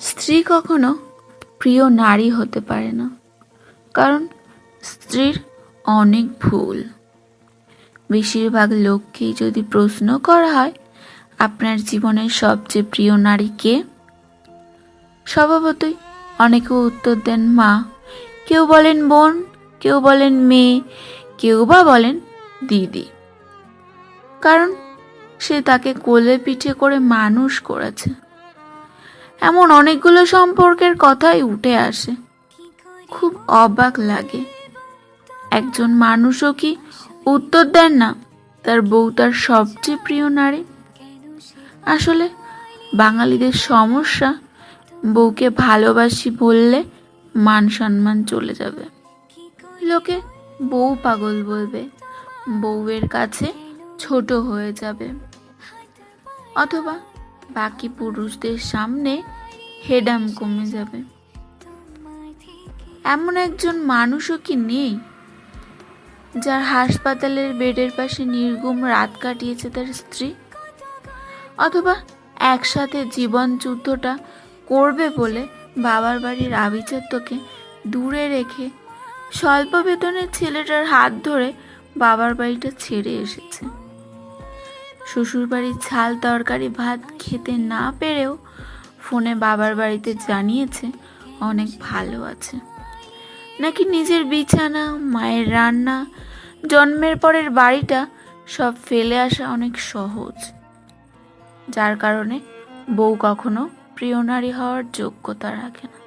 স্ত্রী কখনো প্রিয় নারী হতে পারে না, কারণ স্ত্রীর অনেক ভুল। বেশিরভাগ লোককেই যদি প্রশ্ন করা হয়, আপনার জীবনের সবচেয়ে প্রিয় নারী কে? স্বভাবতই অনেকে উত্তর দেন মা। কেউ বলেন বোন, কেউ বলেন মেয়ে, কেউ বা বলেন দিদি। কারণ সে তাকে কোলে পিঠে করে মানুষ করেছে। এমন অনেকগুলো সম্পর্কের কথাই উঠে আসে। খুব অবাক লাগে। একজন মানুষও কি উত্তর দেন না, তার বউ তার সবচেয়ে প্রিয় নারী? আসলে বাঙালিদের সমস্যা, বউকে ভালোবাসি বললে মান সম্মান চলে যাবে। লোকে বউ পাগল বলবে, বউয়ের কাছে ছোট হয়ে যাবে। অথবা বাকি পুরুষদের সামনে হেডাম কমে যাবে। এমন একজন মানুষও কি নেই, যার হাসপাতালের বেডের পাশে নির্গুম রাত কাটিয়েছে তার স্ত্রী? অথবা একসাথে জীবন যুদ্ধটা করবে বলে বাবার বাড়ির আভিজাত্যকে দূরে রেখে স্বল্প বেতনের ছেলেটার হাত ধরে বাবার বাড়িটা ছেড়ে এসেছে। শ্বশুরবাড়ির ঝাল তরকারি ভাত খেতে না পেরেও ফোনে বাবার বাড়িতে জানিয়েছে, অনেক ভালো আছে। নাকি নিজের বিছানা, মায়ের রান্না, জন্মের পরের বাড়িটা সব ফেলে আসা অনেক সহজ। যার কারণে বউ কখনো প্রিয় নারী হওয়ার যোগ্যতা রাখে না।